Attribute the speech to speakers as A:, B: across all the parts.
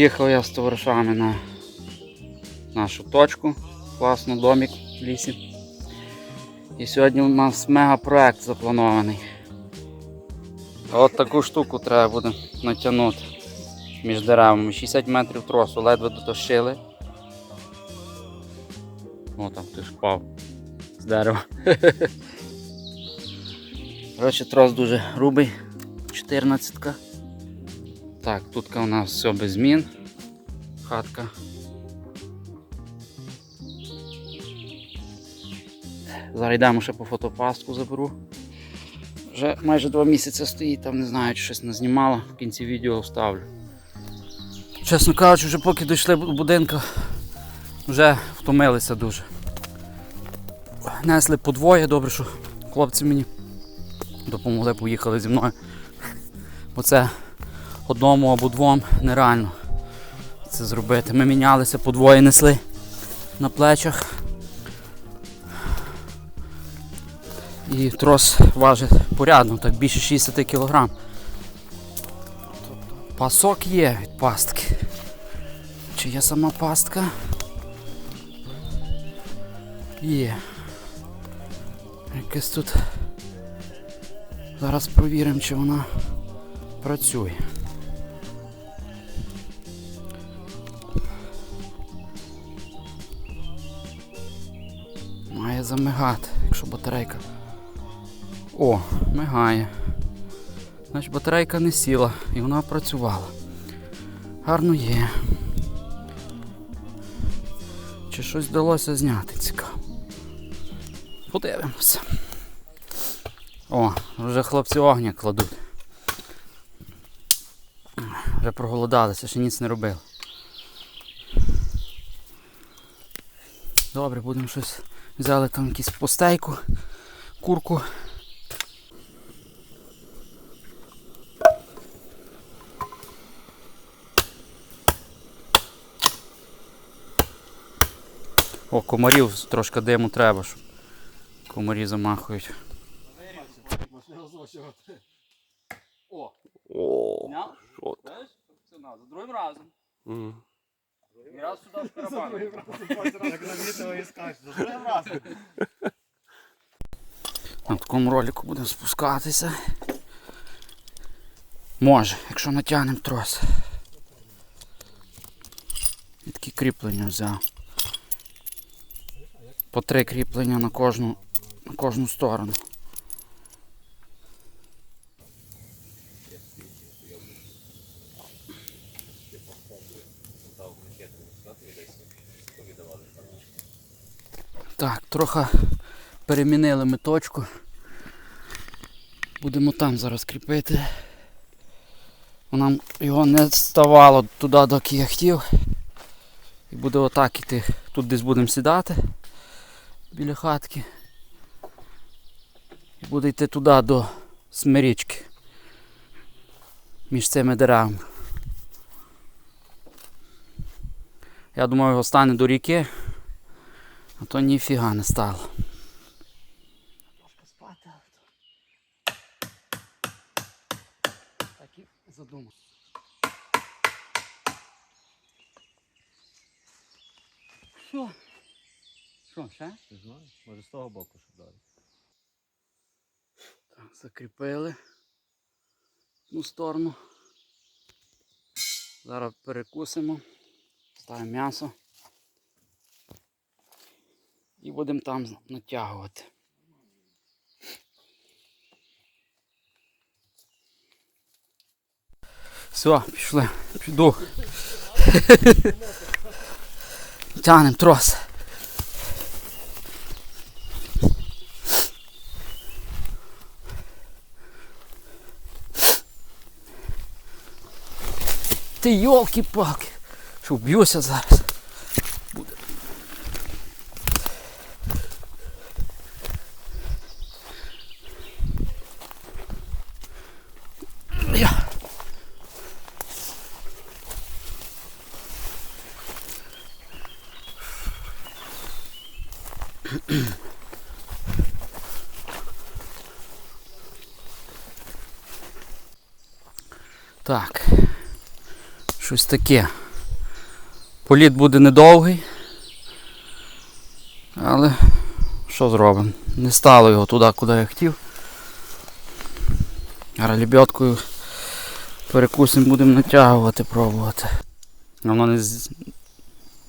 A: Приїхав я з товаришами на нашу точку, класну домик в лісі. І сьогодні у нас мегапроект запланований. От таку штуку треба буде натягнути між деревами. 60 метрів тросу, ледве дотащили. О, там хтось впав з дерева. Коротше, трос дуже грубий, 14. -ка. Так, тут у нас все без змін. Хатка. Зараз йдемо ще по фотопастку заберу. Вже майже два місяці стоїть, там не знаю, чи щось не знімала, в кінці відео вставлю. Чесно кажучи, вже поки дійшли до будинку, вже втомилися дуже. Несли по двоє, добре, що хлопці мені допомогли, поїхали зі мною. Бо це одному або двом нереально це зробити. Ми мінялися, по двоє несли на плечах. І трос важить порядно, так більше 60 кг. Пасок є від пастки. Чи є сама пастка? Є. Якесь тут. Зараз провіримо, чи вона працює. Замигати, якщо батарейка. О, мигає. Значить батарейка не сіла і вона працювала. Гарно є. Чи щось вдалося зняти цікаво. Подивимося. О, вже хлопці огня кладуть. Вже проголодалися, ще ніц не робили. Добре, будемо щось. Взяли там якусь постейку, курку. О, комарів трошки диму треба, щоб комарі замахують. О,
B: О, що ти?
A: За другим разом. І раз сюди в карабан.
C: Як на відео і скажеш, другим разом.
A: На такому ролику будемо спускатися. Може, якщо натягнемо трос. І такі кріплення взяв. По три кріплення на кожну, на кожну сторону. Так, трохи перемінили ми точку. Будемо там зараз кріпити. Нам його не ставало туди, доки я хотів. І буде отак іти. Тут десь будемо сідати біля хатки. І буде йти туди до смирічки. Між цими деревами. Я думаю, його стане до ріки, а то ніфіга не стало. Трошки спати. Так і задумав. Що? Що, ще?
C: Не знаю, може з того боку щоб далі.
A: Так, закріпили одну сторону. Зараз перекусимо, ставимо м'ясо і будемо там натягувати. Все, пішли, піду. Тянем трос. Ти йолки-палки. Що вб'юся зараз. Так. Щось таке. Політ буде недовгий. Але що зробимо? Не стало його туди, куди я хотів. Лебедкою перекусимо, будемо натягувати, пробувати. Воно не, з...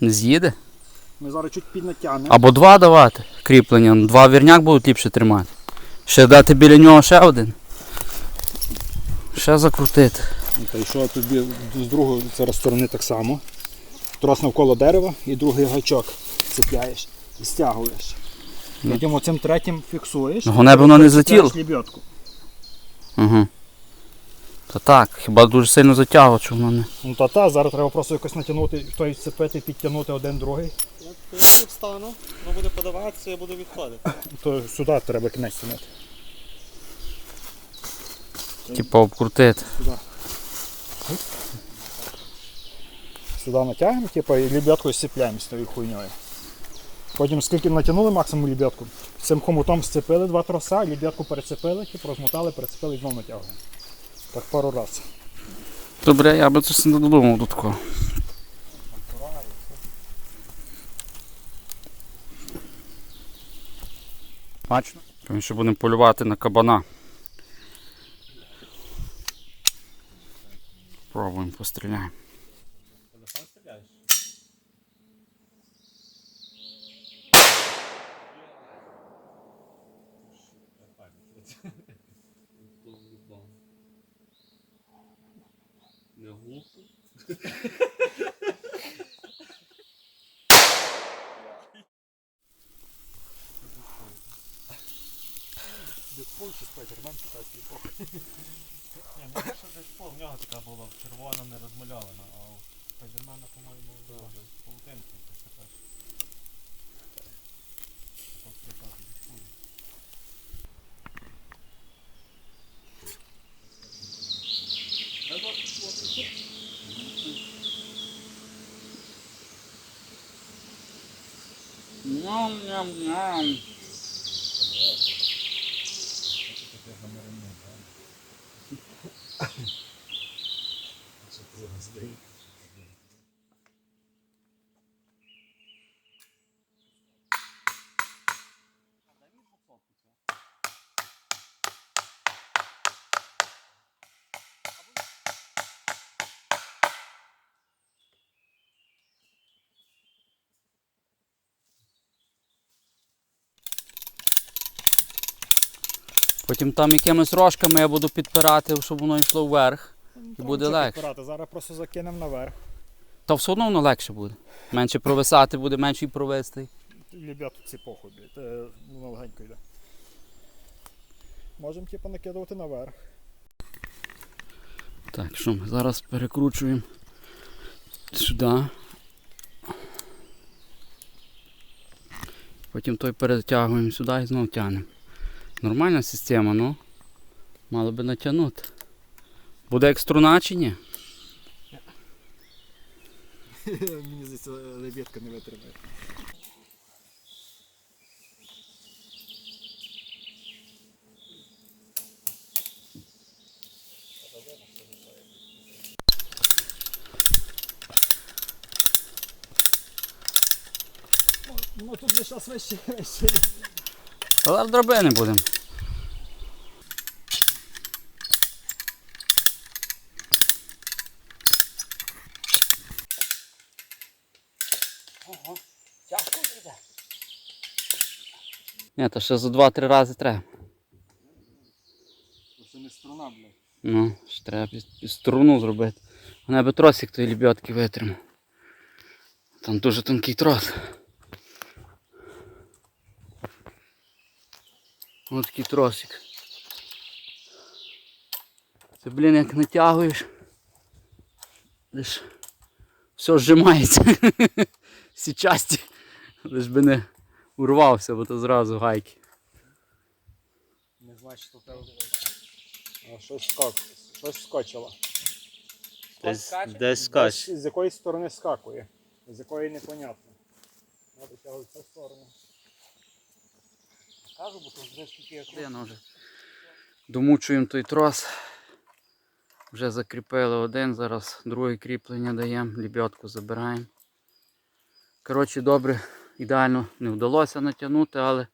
A: не з'їде?
B: Ми зараз чуть піднатягнемо.
A: Або два давати кріплення. Два вірняк будуть ліпше тримати. Ще дати біля нього ще один. Ще закрутити.
B: Та й що тобі з другої зараз сторони так само. Трос навколо дерева і другий гачок цепляєш і стягуєш.
A: Ну.
B: Потім оцим третім фіксуєш.
A: Головне, б воно не
B: лебедку.
A: Угу. Та так, хіба дуже сильно затягувати, щоб воно не.
B: Ну та та, зараз треба просто якось натягнути, той цепити, підтягнути один другий.
C: Я тут встану, воно буде подаватися, я буду відходити.
B: То сюди треба кінець тягнути.
A: Типа обкрутити.
B: Сюди. Сюди натягнемо, типу, і лебедкою сцепляємо з тою хуйньою. Потім скільки натягнули максимум лебедку, цим хомутом сцепили два троса, лебедку перецепили, типу, розмотали, перецепили і знову натягуємо. Так пару разів.
A: Добре, я би це не додумав до такого. Бачно? Ми ще будемо полювати на кабана. Пробуємо, постріляємо.
C: Не глупо. Ні, ну що Дедпул, в нього така була червона, не розмальована, а у Спайдермена, по-моєму, паутинкою якось така.
A: Ням-ням-ням. Потім там якимись рожками я буду підпирати, щоб воно йшло вверх. І буде легше.
B: Зараз просто закинемо наверх.
A: Та все одно воно легше буде. Менше провисати буде, менше і провести.
B: Лебяту ці похуй, блядь, е, воно легенько йде. Можемо типу накидувати наверх.
A: Так, що ми зараз перекручуємо сюди. Потім той перетягуємо сюди і знову тягнемо. Нормальна система, ну. Мало би натягнути. Буде як струна чи ні?
B: Мені здається, лебідка не витримає. Ну тут зараз вище, вище.
A: Але драбини будемо. Ого, тяжко йде. Ні, то ще за 2-3 рази треба.
B: Це не струна, блядь.
A: Ну, ще треба під, під струну зробити. Вона би тросик тої лебедки витримав. Там дуже тонкий трос. Ось такий тросик. Це, блін, як натягуєш. Лиш все зжимається. Всі часті. Лиш би не урвався, бо то зразу гайки.
B: Не значить, що тебе. А щось скак. Щось скочило.
C: Десь, десь
B: Десь з якоїсь сторони скакує, з якої непонятно. Треба тягнути в цю сторону. Кажу, бо тут вже
A: вже. Домучуємо той трос. Вже закріпили один, зараз друге кріплення даємо, лебедку забираємо. Коротше, добре, ідеально не вдалося натягнути, але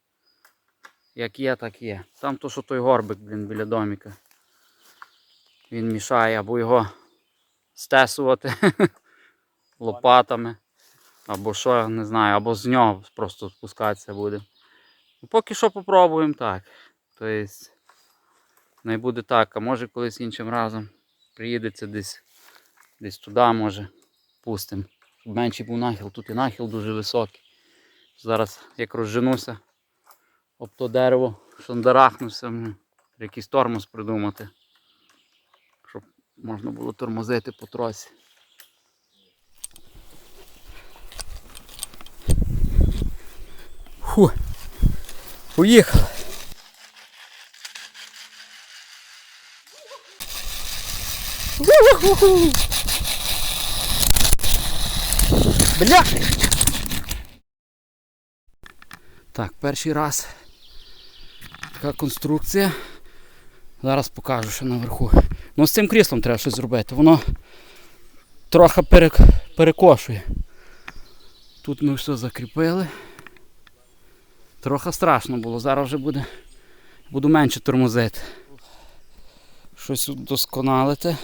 A: як є, так є. Там то, що той горбик, блін, біля доміка. Він мішає або його стесувати лопатами, або що, не знаю, або з нього просто спускатися буде. Поки що попробуємо так. Тобто, не буде так, а може колись іншим разом приїдеться десь, десь туди, може, пустимо. Щоб менший був нахил, тут і нахил дуже високий. Зараз як розженуся об то дерево, м, треба якийсь тормоз придумати. Щоб можна було тормозити по тросі. Фу. Поїхали. Бля! Так, перший раз. Така конструкція. Зараз покажу, що наверху. Ну з цим кріслом треба щось зробити. Воно трохи перек... перекошує. Тут ми все закріпили. Трохи страшно було, зараз вже буде. Буду менше тормозити. Щось удосконалити.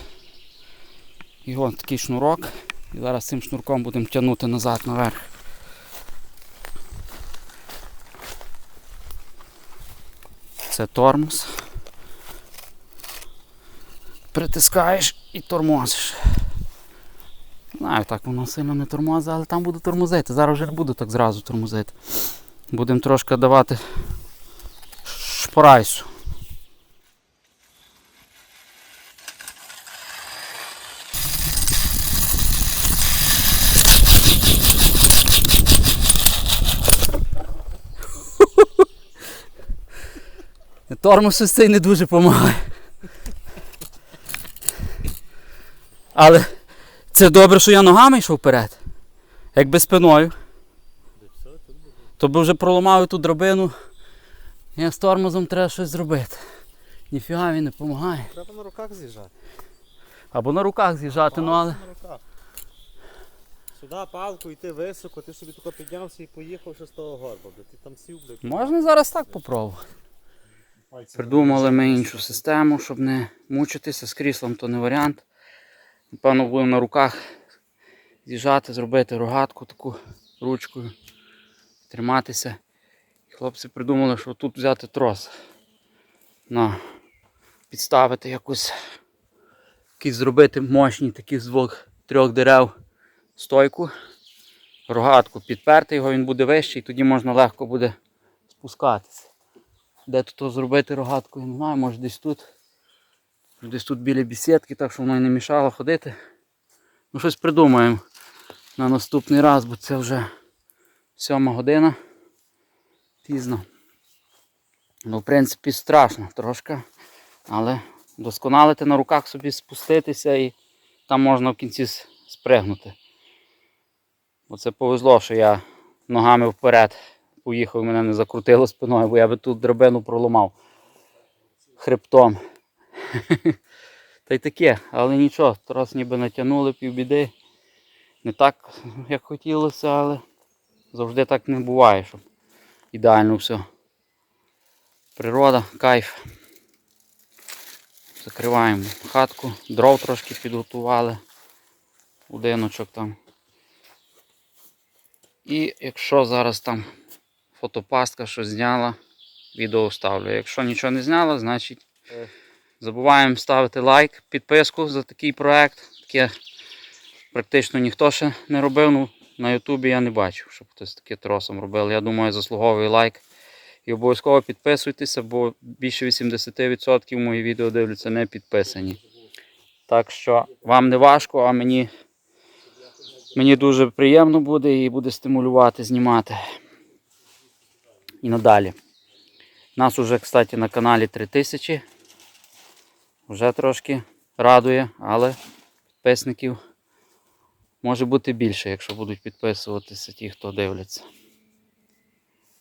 A: І от такий шнурок. І зараз цим шнурком будемо тягнути назад наверх. Це тормоз. Притискаєш і тормозиш. Знаю, так воно сильно не тормозить, але там буду тормозити. Зараз вже не буду так зразу тормозити. Будемо трошки давати шпрайсу. Тормоз ось цей не дуже допомагає. Але це добре, що я ногами йшов вперед. Якби спиною. То би вже проламав ту драбину. Я з тормозом треба щось зробити. Ніфіга він не допомагає.
C: Треба на руках з'їжджати.
A: Або на руках з'їжджати, ну але.
C: На руках. Сюди палку, йти високо, ти собі тако піднявся і поїхав ще з того горба, бля. Ти там сів, бля.
A: Можна зараз так попробувати. Придумали ми іншу систему, щоб не мучитися з кріслом, то не варіант. Напевно, будемо на руках з'їжджати, зробити рогатку таку ручкою, триматися. Хлопці придумали, що тут взяти трос. На, підставити якусь, якісь зробити мощні такі з двох-трьох дерев стойку, рогатку, підперти його, він буде вищий, тоді можна легко буде спускатися. Де тут зробити рогатку, я не знаю, може десь тут. Десь тут біля бісідки, так що воно не мішало ходити. Ну щось придумаємо на наступний раз, бо це вже сьома година. Пізно. Ну, в принципі, страшно трошки. Але досконалити на руках собі спуститися і там можна в кінці спригнути. Оце повезло, що я ногами вперед поїхав, мене не закрутило спиною, бо я би тут драбину проламав хребтом. Та й таке, але нічого, трос ніби натягнули півбіди. Не так, як хотілося, але завжди так не буває, щоб ідеально все. Природа, кайф. Закриваємо хатку, дров трошки підготували, будиночок там. І якщо зараз там фотопастка щось зняла, відео вставлю. Якщо нічого не зняла, значить забуваємо ставити лайк, підписку за такий проект. Таке практично ніхто ще не робив. Ну, на Ютубі я не бачив, щоб хтось таке тросом робив. Я думаю, заслуговує лайк. І обов'язково підписуйтеся, бо більше 80% мої відео дивляться не підписані. Так що вам не важко, а мені, мені дуже приємно буде і буде стимулювати знімати. І надалі. Нас уже, кстати, на каналі 3000. Вже трошки радує, але підписників може бути більше, якщо будуть підписуватися ті, хто дивляться.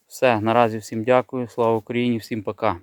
A: Все, наразі всім дякую. Слава Україні, всім пока.